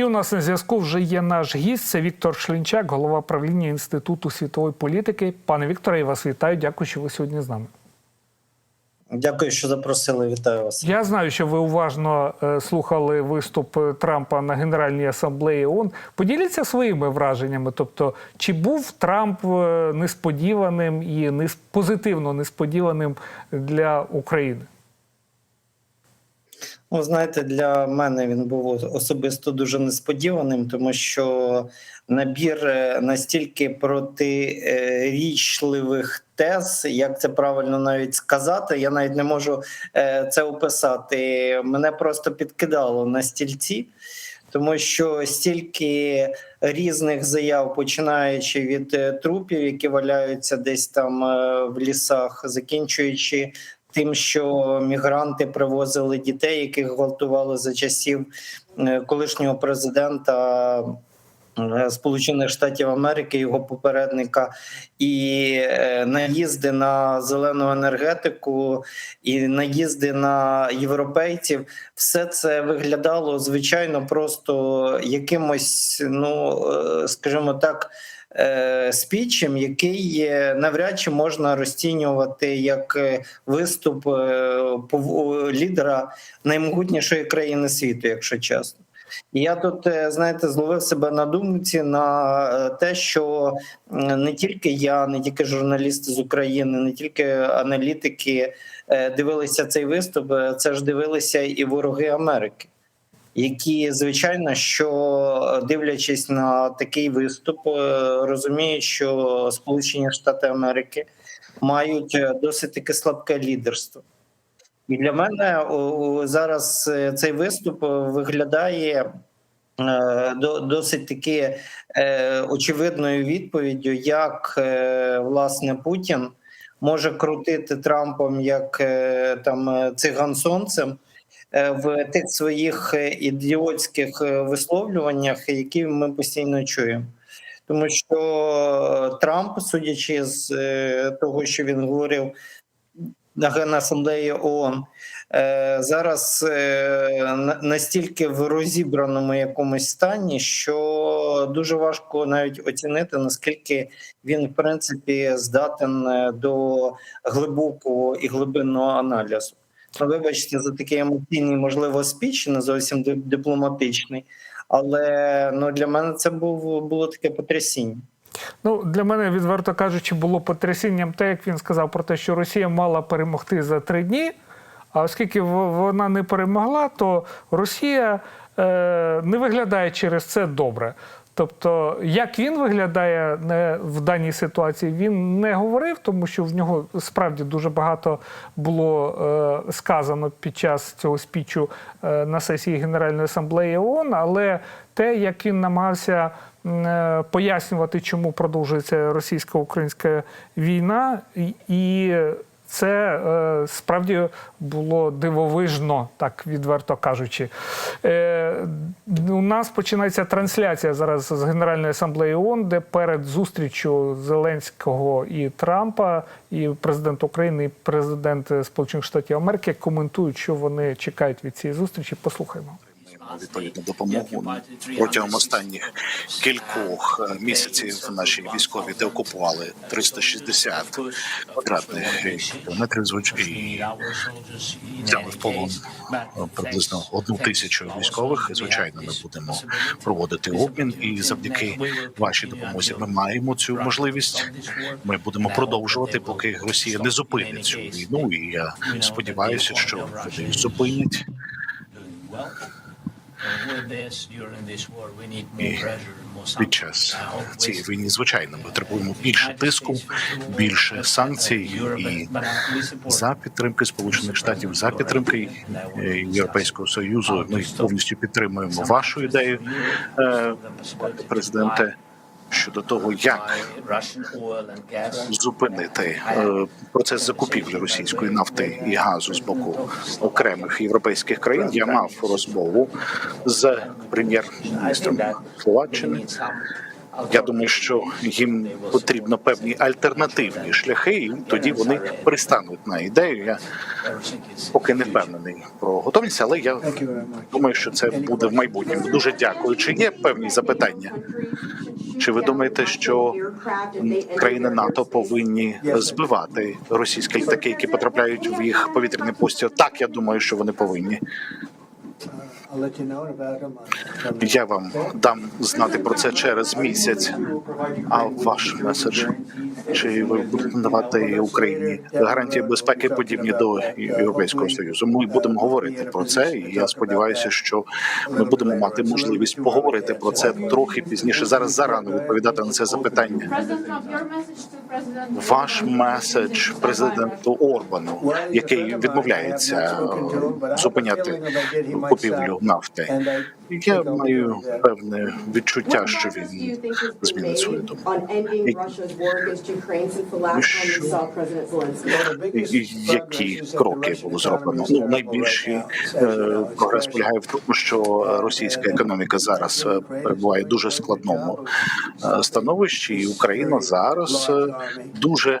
І у нас на зв'язку вже є наш гість. Це Віктор Шлінчак, голова правління Інституту світової політики. Пане Вікторе, я вас вітаю. Дякую, що ви сьогодні з нами. Дякую, що запросили. Вітаю вас. Я знаю, що ви уважно е, слухали виступ е, Трампа на Генеральній асамблеї ООН. Поділіться своїми враженнями. Тобто, чи був Трамп е, несподіваним і позитивно несподіваним для України? Ну, знаєте, для мене він був особисто дуже несподіваним, тому що набір е, настільки протирічливих тез, як це правильно навіть сказати, я навіть не можу е, це описати. Мене просто підкидало на стільці. Тому що стільки різних заяв, починаючи від е, трупів, які валяються десь там в лісах, закінчуючи тим, що мігранти привозили дітей, яких гвалтували за часів е, колишнього президента. е, Сполучених Штатів Америки, його попередника, і е, наїзди на зелену енергетику, і наїзди на європейців, все це виглядало звичайно просто якимось, ну скажімо так, спічем, який е, навряд чи можна розцінювати як е, виступ е, лідера наймогутнішої країни світу, якщо чесно. І я тут, е, знаєте, зловив себе на думці на е, те, що не тільки я, не тільки журналісти з України, не тільки аналітики е, дивилися цей виступ, е, це ж дивилися і вороги Америки, які, звичайно, що дивлячись на такий виступ, е, розуміють, що Сполучені Штати Америки мають е, досить таки слабке лідерство. І для мене зараз е, цей виступ е, виглядає е, досить таки е, очевидною відповіддю, як е, власне Путін може крутити Трампом як е, там е, циган сонцем е, в тих своїх е, ідіотських е, висловлюваннях, які ми постійно чуємо. Тому що Трамп, судячи з е, того, що він говорив на Генасамблеї ООН, е, зараз е, на- настільки в розібраному якомусь стані, що дуже важко навіть оцінити, наскільки він, в принципі, здатен е, до глибокого і глибинного аналізу. Вибачте, за такий емоційний, можливо, спіч, не зовсім дипломатичний, але ну, для мене це був, було таке потрясіння. Ну, для мене, відверто кажучи, було потрясінням те, як він сказав про те, що Росія мала перемогти за три дні. А оскільки вона не перемогла, то Росія е, не виглядає через це добре. Тобто, як він виглядає в даній ситуації, він не говорив, тому що в нього справді дуже багато було е, сказано під час цього спічу е, на сесії Генеральної асамблеї ООН, але те, як він намагався е, пояснювати, чому продовжується російсько-українська війна, і це е, справді було дивовижно, так відверто кажучи. Е, у нас починається трансляція зараз з Генеральної асамблеї ООН, де перед зустрічю Зеленського і Трампа, і президент України, і президент Сполучених Штатів Америки коментують, що вони чекають від цієї зустрічі. Послухаймо. Відповідну допомогу протягом останніх кількох е, місяців наші військові деокупували 360 квадратних кілометрів і взяли в полон е, приблизно одну тисячу військових. Звичайно, ми будемо проводити обмін, і завдяки вашій допомозі ми маємо цю можливість. Ми будемо продовжувати, поки Росія не зупинить цю війну. І я сподіваюся, що вони зупинять. Під час цієї війни, звичайно, ми потребуємо більше тиску, більше санкцій і за підтримки Сполучених Штатів, за підтримки е, Європейського союзу. Ми повністю підтримуємо вашу ідею, е, президенте, щодо того, як зупинити е, процес закупівлі російської нафти і газу з боку окремих європейських країн. Я мав розмову з прем'єр-міністром Словаччини Я думаю, що їм потрібно певні альтернативні шляхи, і тоді вони пристануть на ідею. Я поки не впевнений про готовність, але я думаю, що це буде в майбутньому. Дуже дякую. Чи є певні запитання? Чи ви думаєте, що країни НАТО повинні збивати російські літаки, які потрапляють в їх повітряний постір? Так, я думаю, що вони повинні. Я вам дам знати про це через місяць. А ваш меседж чи ви будете надавати Україні гарантії безпеки подібні до Європейського союзу? Ми будемо говорити про це, і я сподіваюся, що ми будемо мати можливість поговорити про це трохи пізніше. Зараз зарано відповідати на це запитання. Ваш меседж президенту Орбану, який відмовляється е, зупиняти купівлю нафти. Я маю певне відчуття, що він змінить свою думку. Які кроки було зроблено? Ну найбільший е, прогрес полягає в тому, що російська економіка зараз е, перебуває в дуже складному е, становищі, і Україна зараз дуже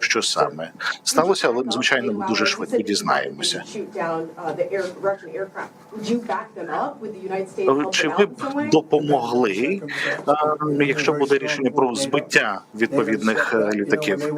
що саме сталося, але звичайно ми дуже швидко дізнаємося. Чи ви б допомогли, е, якщо буде рішення про збиття відповідних е, літаків?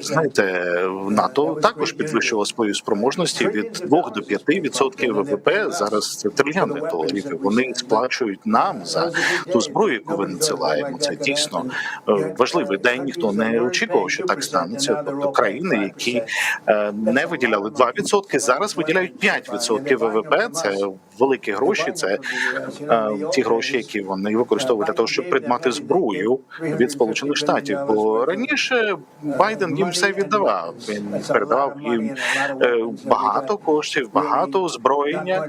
Знаєте, НАТО також підвищило свої спроможності від 2 до 5 відсотків ВВП. Зараз це трильйони доларів. Вони сплачують нам за ту зброю, яку ви надсилаємо. Це дійсно е, важливий день. Ніхто не очікував, що так станеться. Тобто країни, які е, не виділяли 2%, зараз виділяють 5% ВВП. Це великі гроші. Це е, ті гроші, які вони використовують для того, щоб придбати зброю від сполучених штатів. Бо раніше Байден їм все віддавав. Він передавав їм е, багато коштів, багато озброєння.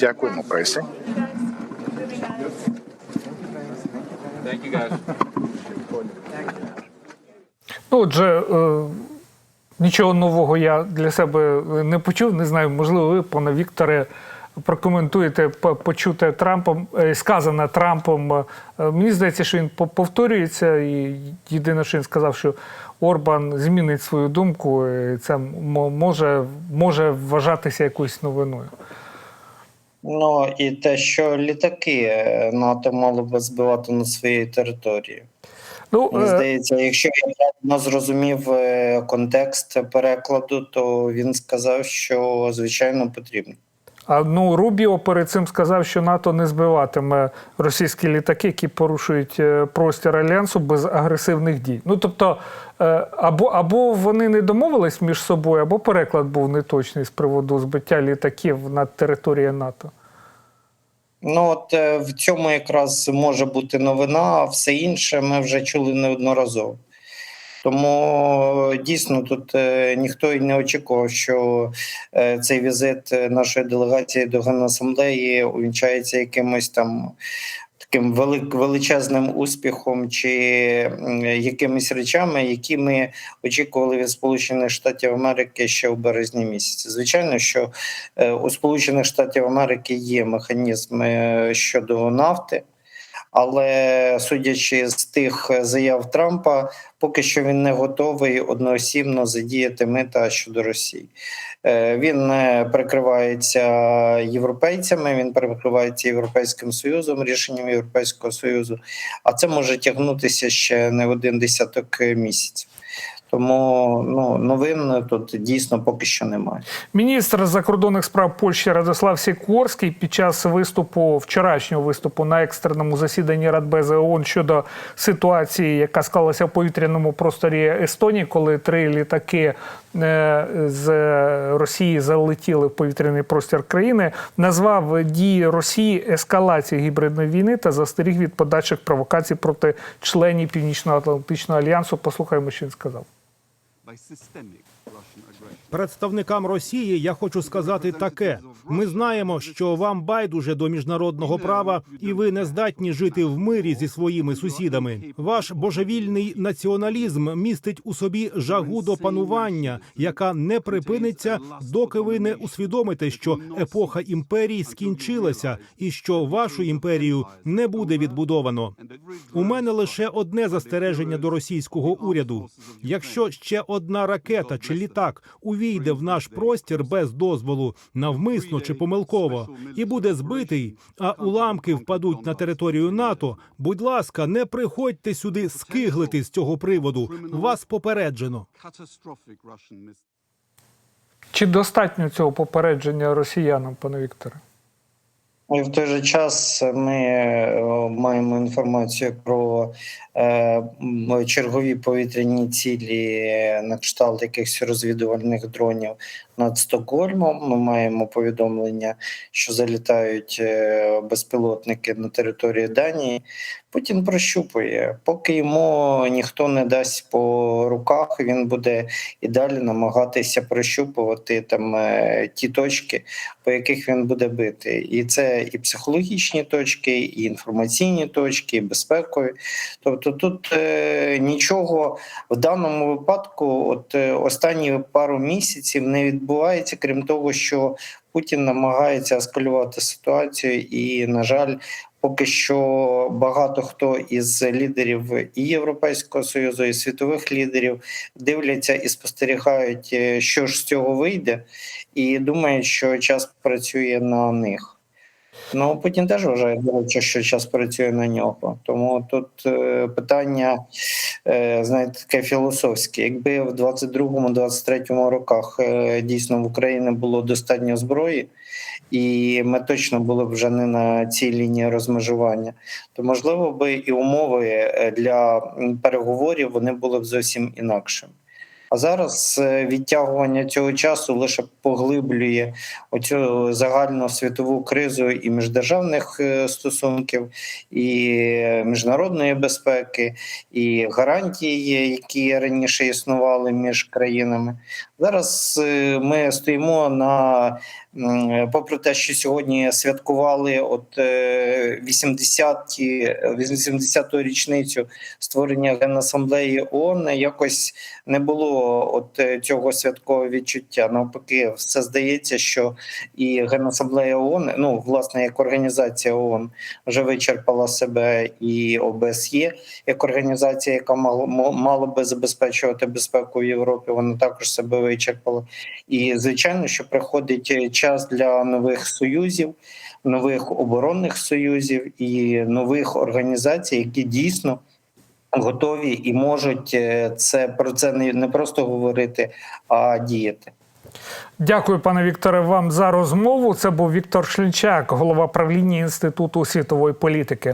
Дякуємо пресі. Ну, отже, е, нічого нового я для себе не почув. Не знаю, можливо, ви, пане Вікторе, прокоментуєте по- почуте Трампом, е, сказане Трампом. Е, Мені здається, що він по- повторюється, і єдине, що він сказав, що Орбан змінить свою думку. і Це може, може вважатися якоюсь новиною. Ну і те, що літаки е, НАТО мало би збивати на своїй території. Ну, Мені е, здається, якщо я правильно зрозумів е, контекст перекладу, то він сказав, що звичайно потрібно. Ну Рубіо перед цим сказав, що НАТО не збиватиме російські літаки, які порушують е, простір альянсу без агресивних дій. Ну тобто, е, або, або вони не домовились між собою, або переклад був неточний з приводу збиття літаків над територією НАТО. Ну от е, в цьому якраз може бути новина, а все інше ми вже чули неодноразово. Тому дійсно тут е, ніхто і не очікував, що е, цей візит е, нашої делегації до Генасамблеї увінчається якимось там таким величезним успіхом чи якимись речами, які ми очікували від Сполучених Штатів Америки ще в березні місяці. Звичайно, що у Сполучених Штатів Америки є механізми щодо нафти. Але судячи з тих заяв Трампа, поки що він не готовий одноосібно задіяти мита щодо Росії. Е, Він прикривається європейцями, він прикривається Європейським Союзом, рішенням Європейського Союзу, а це може тягнутися ще не один десяток місяців. Тому ну, новин тут дійсно поки що немає. Міністр закордонних справ Польщі Радослав Сікорський під час виступу вчорашнього виступу на екстреному засіданні Радбези ООН щодо ситуації, яка склалася в повітряному просторі Естонії, коли три літаки е, з Росії залетіли в повітряний простір країни, назвав дії Росії ескалацією гібридної війни та застеріг від подальших провокацій проти членів Північно-Атлантичного альянсу. Послухаємо, що він сказав. by systemic Представникам Росії я хочу сказати таке: ми знаємо, що вам байдуже до міжнародного права, і ви не здатні жити в мирі зі своїми сусідами. Ваш божевільний націоналізм містить у собі жагу до панування, яка не припиниться, доки ви не усвідомите, що епоха імперій скінчилася, і що вашу імперію не буде відбудовано. У мене лише одне застереження до російського уряду: якщо ще одна ракета чи літак увійде в наш простір без дозволу, навмисно чи помилково, і буде збитий, а уламки впадуть на територію НАТО. Будь ласка, не приходьте сюди скиглити з цього приводу. Вас попереджено. Чи достатньо цього попередження росіянам, пане Вікторе? І в той же час ми е, маємо інформацію про е, чергові повітряні цілі на кшталт якихось розвідувальних дронів над Стокгольмом. Ми маємо повідомлення, що залітають е, безпілотники на території Данії. Путін прощупує, поки йому ніхто не дасть по руках, він буде і далі намагатися прощупувати там е, ті точки, по яких він буде бити. І це і психологічні точки, і інформаційні точки, і безпекові. Тобто тут е, нічого в даному випадку, от е, останні пару місяців, не відбувається, крім того, що Путін намагається ескалювати ситуацію, і, на жаль, поки що багато хто із лідерів і Європейського союзу, і світових лідерів дивляться і спостерігають, е, що ж з цього вийде, і думають, що час працює на них. Ну, Путін теж вважає, до що час працює на нього. Тому тут е, питання, е, знаєте, таке філософське. Якби в 22-23 роках е, дійсно в Україні було достатньо зброї, і ми точно були б вже не на цій лінії розмежування, то можливо би і умови е, для переговорів вони були б зовсім інакшими. А зараз е, відтягування цього часу лише поглиблює оцю загальну світову кризу і міждержавних е, стосунків, і міжнародної безпеки, і гарантії, які раніше існували між країнами. Зараз е, ми стоїмо на попри те, що сьогодні святкували от е, 80-ті 80-ту річницю створення Генасамблеї ООН, якось не було от е, цього святкового відчуття. Навпаки, все здається, що і Генасамблея ООН, ну власне, як організація ООН, вже вичерпала себе і ОБСЄ як організація, яка мало мо- мала би забезпечувати безпеку в Європі. Вона також себе вичерпала. І звичайно, що приходить е, час для нових союзів, нових оборонних союзів і нових організацій, які дійсно. Готові і можуть е, це про це не, просто говорити, а діяти. Дякую, пане Вікторе, вам за розмову. Це був Віктор Шлінчак, голова правління Інституту світової політики.